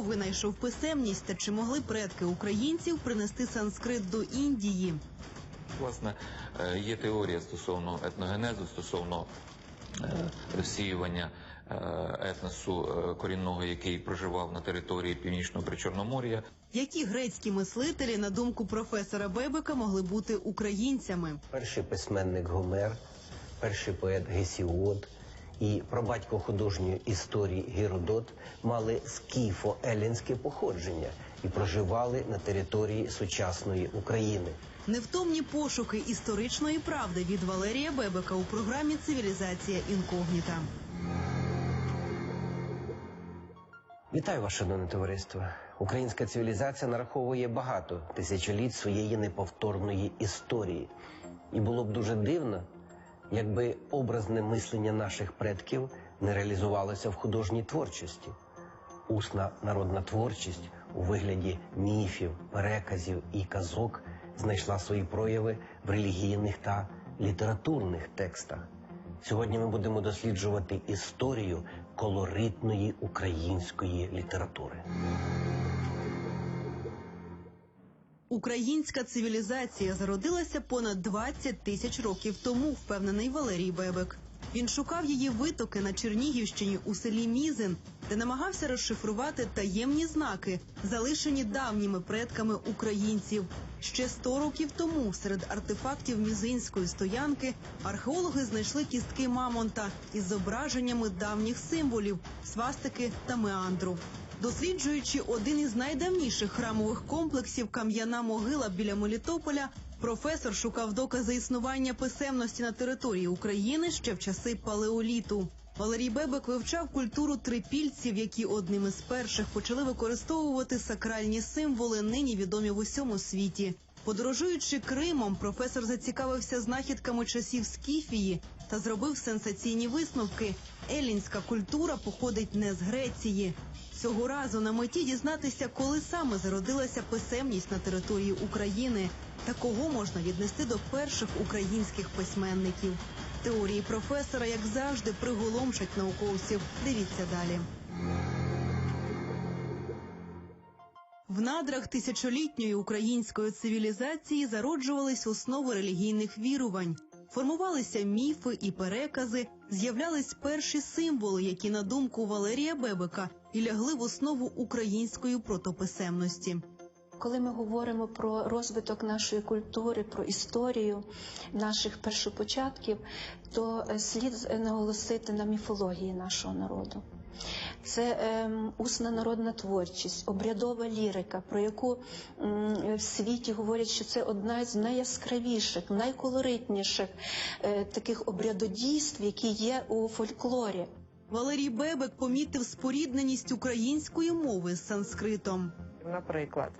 Хто винайшов писемність та чи могли предки українців принести санскрит до Індії? Власне, е, є теорія стосовно етногенезу, стосовно е, розсіювання е, етносу корінного, який проживав на території північного причорномор'я. Які грецькі мислителі, на думку професора Бебека, могли бути українцями? Перший письменник Гомер, перший поет Гесіод і прабатько художньої історії Геродот мали скіфо-елінське походження і проживали на території сучасної України. Невтомні пошуки історичної правди від Валерія Бебека у програмі Цивілізація інкогніта. Вітаю вас, шановне товариство. Українська цивілізація нараховує багато тисячоліть своєї неповторної історії. І було б дуже дивно, якби образне мислення наших предків не реалізувалося в художній творчості. Усна народна творчість у вигляді міфів, переказів і казок знайшла свої прояви в релігійних та літературних текстах. Сьогодні ми будемо досліджувати історію колоритної української літератури. Українська цивілізація зародилася понад 20 тисяч років тому, впевнений Валерій Бебек. Він шукав її витоки на Чернігівщині у селі Мізин, де намагався розшифрувати таємні знаки, залишені давніми предками українців. Ще 100 років тому серед артефактів мізинської стоянки археологи знайшли кістки мамонта із зображеннями давніх символів свастики та меандру. Досліджуючи один із найдавніших храмових комплексів кам'яна могила біля Мелітополя, професор шукав докази існування писемності на території України ще в часи палеоліту. Валерій Бебек вивчав культуру трипільців, які одним із перших почали використовувати сакральні символи, нині відомі в усьому світі. Подорожуючи Кримом, професор зацікавився знахідками часів Скіфії та зробив сенсаційні висновки. Елінська культура походить не з Греції. Цього разу на меті дізнатися, коли саме зародилася писемність на території України та кого можна віднести до перших українських письменників. Теорії професора, як завжди, приголомшать науковців. Дивіться далі. В надрах тисячолітньої української цивілізації зароджувались основи релігійних вірувань, формувалися міфи і перекази, з'являлись перші символи, які, на думку Валерія Бебека, і лягли в основу української протописемності. Коли ми говоримо про розвиток нашої культури, про історію наших першопочатків, то е, слід наголосити на міфології нашого народу. Це ем, усна народна творчість, обрядова лірика, про яку в світі говорять, що це одна з найяскравіших, найколоритніших е, таких обрядодійств, які є у фольклорі. Валерій Бебек помітив спорідненість української мови з санскритом. Наприклад,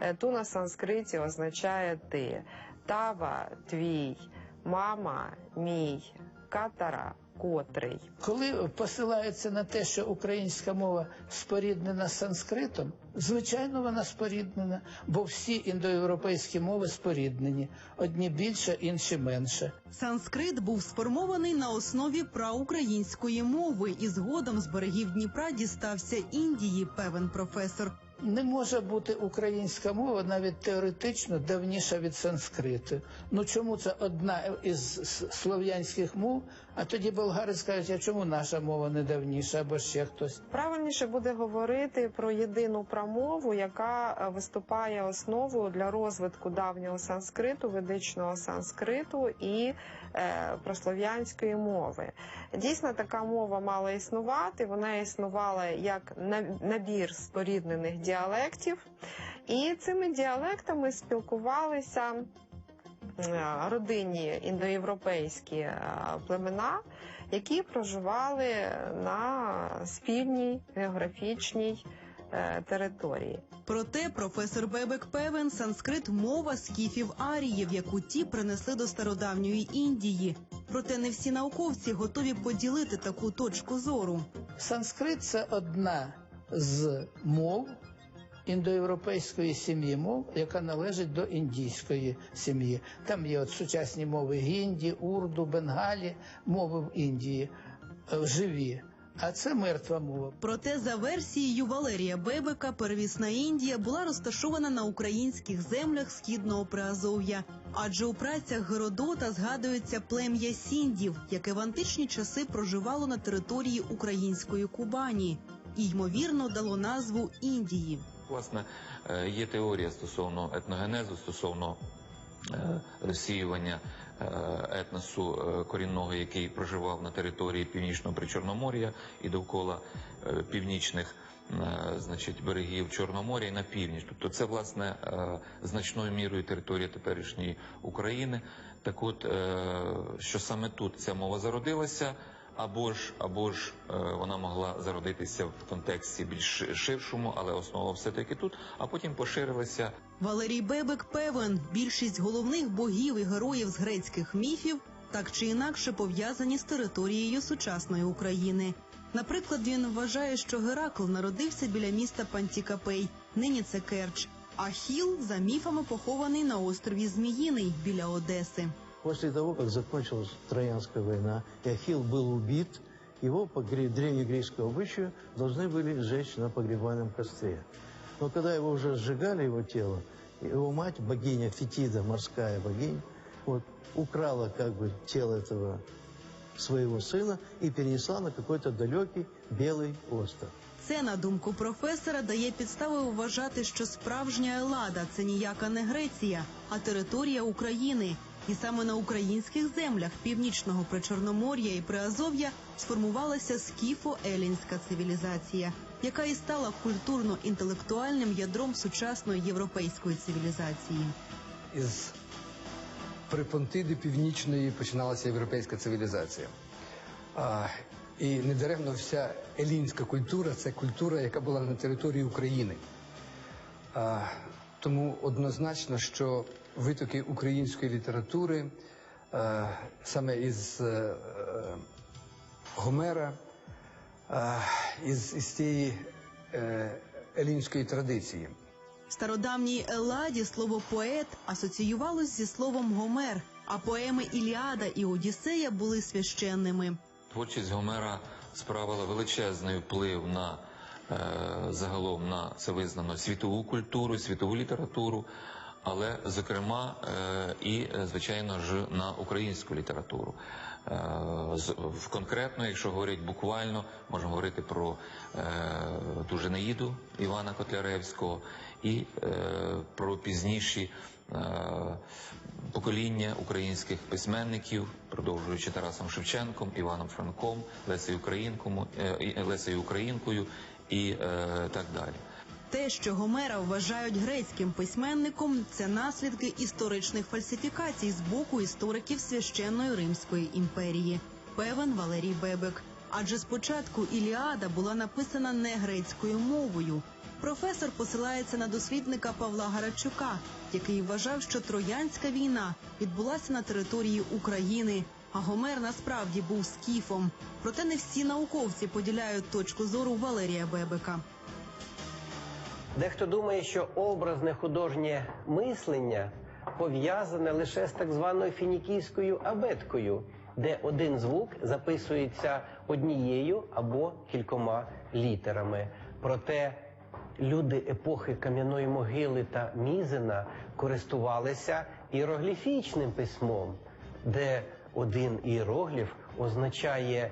е, ту на санскриті означає ти, тава твій, мама мій, катара котрий. Коли посилається на те, що українська мова споріднена з санскритом, звичайно, вона споріднена, бо всі індоєвропейські мови споріднені, одні більше, інші менше. Санскрит був сформований на основі праукраїнської мови і згодом з берегів Дніпра дістався Індії, певен професор. Не може бути українська мова навіть теоретично давніша від санскриту. Ну чому це одна із слов'янських мов? А тоді болгари скажуть, а чому наша мова не давніша або ще хтось? Правильніше буде говорити про єдину промову, яка е, виступає основою для розвитку давнього санскриту, ведичного санскриту і е, прослов'янської мови. Дійсно, така мова мала існувати. Вона існувала як набір споріднених діалектів, і цими діалектами спілкувалися е, родинні індоєвропейські е, племена, які проживали на спільній географічній е, території. Проте професор Бебек певен, санскрит мова скіфів аріїв, яку ті принесли до стародавньої Індії. Проте не всі науковці готові поділити таку точку зору. Санскрит це одна з мов індоєвропейської сім'ї мов, яка належить до індійської сім'ї. Там є от сучасні мови гінді, урду, бенгалі, мови в Індії е, живі. А це мертва мова. Проте, за версією Валерія Бебека, первісна Індія була розташована на українських землях східного Приазов'я. Адже у працях Геродота згадується плем'я сіндів, яке в античні часи проживало на території української Кубані і ймовірно дало назву Індії. Власне, е, є теорія стосовно етногенезу, стосовно е, розсіювання е, етносу корінного, який проживав на території північного причорномор'я і довкола північних значить, берегів Чорноморя і на північ. Тобто це власне значною мірою територія теперішньої України. Так от, що саме тут ця мова зародилася. Або ж, або ж е, вона могла зародитися в контексті більш ширшому, але основа все-таки тут, а потім поширилася Валерій Бебек певен, більшість головних богів і героїв з грецьких міфів так чи інакше пов'язані з територією сучасної України. Наприклад, він вважає, що Геракл народився біля міста Пантікапей, нині це Керч. А Хіл за міфами похований на острові Зміїний біля Одеси. После того, как закончилась Троянская война, и Ахилл был убит, его по гре- древнегреческому обычаю должны были сжечь на погребальном костре. Но когда его уже сжигали, его тело, его мать, богиня Фетида, морская богиня, вот, украла как бы тело этого своего сына и перенесла на какой-то далекий белый остров. Це, на думку професора, дає підстави вважати, що справжня Елада це ніяка не Греція, а територія України. і саме на українських землях північного причорномор'я і Приазов'я сформувалася скіфо-елінська цивілізація, яка і стала культурно-інтелектуальним ядром сучасної європейської цивілізації. із Припонтиди Північної починалася європейська цивілізація. А, і недаремно вся елінська культура це культура, яка була на території України. А, тому однозначно, що витоки української літератури е, саме із е, е, Гомера, із, із цієї елінської традиції. В стародавній Еладі слово поет асоціювалось зі словом Гомер, а поеми Іліада і Одіссея були священними. Творчість Гомера справила величезний вплив на е, загалом на це визнано світову культуру, світову літературу, але зокрема е, і е, звичайно ж на українську літературу. Е, в конкретно, якщо говорити буквально, можемо говорити про е, ту Женеїду Івана Котляревського і про пізніші покоління українських письменників, продовжуючи Тарасом Шевченком, Іваном Франком, Лесею Українкою і так далі. Те, що Гомера вважають грецьким письменником, це наслідки історичних фальсифікацій з боку істориків священної Римської імперії. Певен Валерій Бебек. Адже спочатку Іліада була написана не грецькою мовою. Професор посилається на дослідника Павла Гарачука, який вважав, що Троянська війна відбулася на території України, а Гомер насправді був скіфом. Проте не всі науковці поділяють точку зору Валерія Бебека. Дехто думає, що образне художнє мислення пов'язане лише з так званою фінікійською абеткою, де один звук записується однією або кількома літерами. Проте люди епохи кам'яної могили та Мізина користувалися іерогліфічним письмом, де один іерогліф означає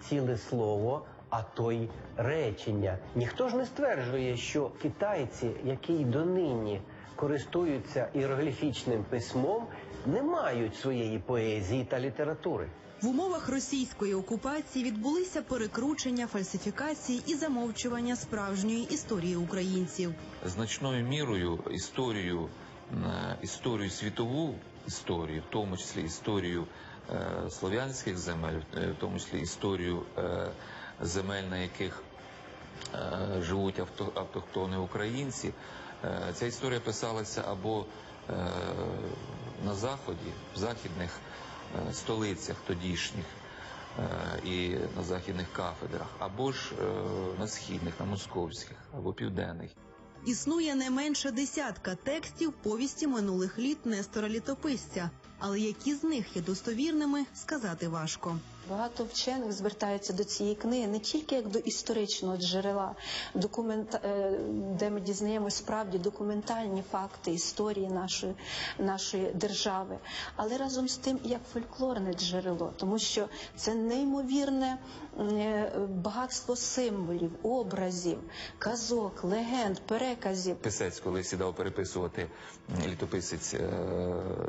ціле слово, а то й речення. Ніхто ж не стверджує, що китайці, які й донині користуються іерогліфічним письмом, не мають своєї поезії та літератури. В умовах російської окупації відбулися перекручення, фальсифікації і замовчування справжньої історії українців. значною мірою історію, е, історію світову історію, в тому числі історію е, слов'янських земель, е, в тому числі історію е, земель, на яких е, живуть авто, автохтони українці. Е, ця історія писалася або е, на заході, в західних столицях тодішніх і на західних кафедрах, або ж на східних, на московських або південних. Існує не менше десятка текстів повісті минулих літ Нестора Літописця, але які з них є достовірними, сказати важко. Багато вчених звертаються до цієї книги не тільки як до історичного джерела, документа, е, де ми дізнаємося справді документальні факти історії нашої, нашої держави, але разом з тим як фольклорне джерело, тому що це неймовірне е, багатство символів, образів, казок, легенд, переказів. Писець, коли сідав переписувати літописець е,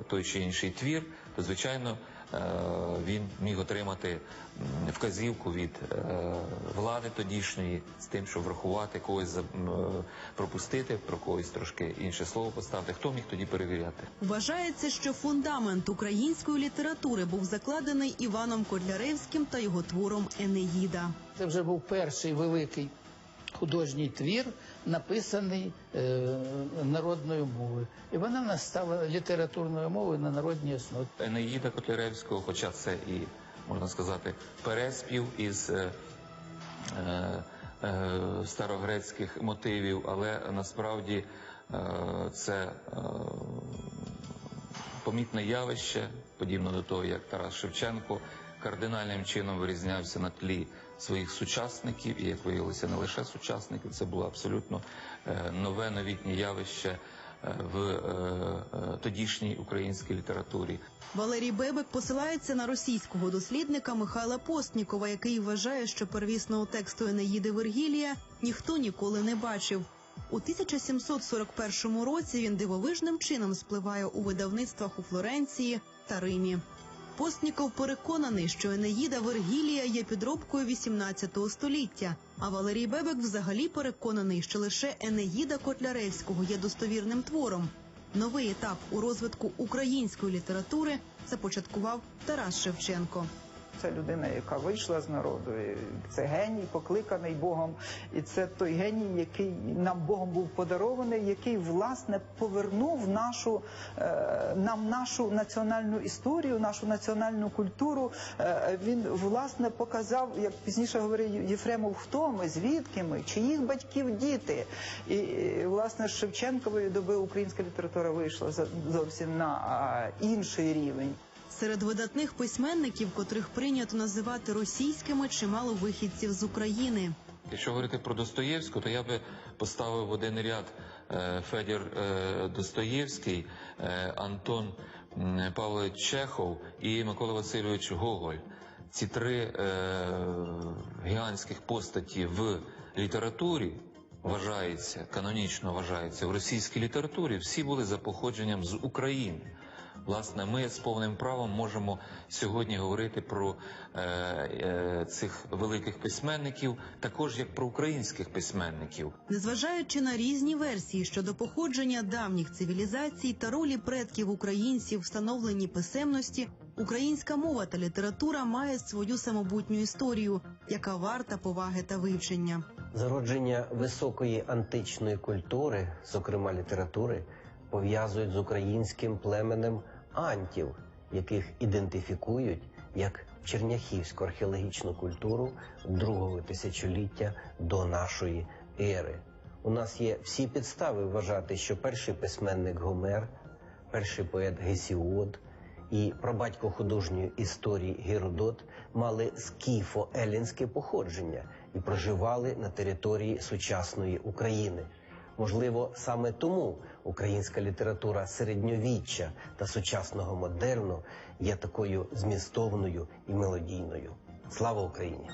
той чи інший твір, то звичайно е, він міг отримати вказівку від е, влади тодішньої з тим, щоб врахувати когось за- е, пропустити, про когось трошки інше слово поставити. Хто міг тоді перевіряти? Вважається, що фундамент української літератури був закладений Іваном Котляревським та його твором Енеїда. Це вже був перший великий художній твір, написаний е, народною мовою. І вона в нас стала літературною мовою на народній основі. Енеїда Котляревського, хоча це і можна сказати переспів із е, е, старогрецьких мотивів, але насправді це помітне явище, подібно до того, як Тарас Шевченко кардинальним чином вирізнявся на тлі своїх сучасників, і як виявилося, не лише сучасників, це було абсолютно е, нове новітнє явище е, в е, тодішній українській літературі. Валерій Бебек посилається на російського дослідника Михайла Постнікова, який вважає, що первісного тексту Енеїди Вергілія ніхто ніколи не бачив. У 1741 році він дивовижним чином спливає у видавництвах у Флоренції та Римі. Постніков переконаний, що Енеїда Вергілія є підробкою 18 століття. А Валерій Бебек взагалі переконаний, що лише Енеїда Котляревського є достовірним твором. Новий етап у розвитку української літератури започаткував Тарас Шевченко. Це людина, яка вийшла з народу. Це геній, покликаний Богом. І це той геній, який нам Богом був подарований, який власне повернув нашу е, нам нашу національну історію, нашу національну культуру. Е, він власне показав, як пізніше говорив Єфремов, хто ми, звідки ми, чиїх батьків діти. І, і власне з Шевченкової доби українська література вийшла зовсім на інший рівень. Серед видатних письменників, котрих прийнято називати російськими, чимало вихідців з України. Якщо говорити про Достоєвського, то я би поставив в один ряд е, Федір е, Достоєвський, е, Антон Павлович Чехов і Микола Васильович Гоголь. Ці три гігантських постаті в літературі вважається, канонічно вважається в російській літературі. Всі були за походженням з України. Власне, ми з повним правом можемо сьогодні говорити про е, е, цих великих письменників, також як про українських письменників. Незважаючи на різні версії щодо походження давніх цивілізацій та ролі предків українців, встановлені писемності, українська мова та література має свою самобутню історію, яка варта поваги та вивчення. Зародження високої античної культури, зокрема літератури, пов'язують з українським племенем антів, яких ідентифікують як черняхівську археологічну культуру другого тисячоліття до нашої ери. У нас є всі підстави вважати, що перший письменник Гомер, перший поет Гесіод і прабатько художньої історії Геродот мали скіфо-елінське походження і проживали на території сучасної України. Можливо, саме тому українська література середньовіччя та сучасного модерну є такою змістовною і мелодійною. Слава Україні!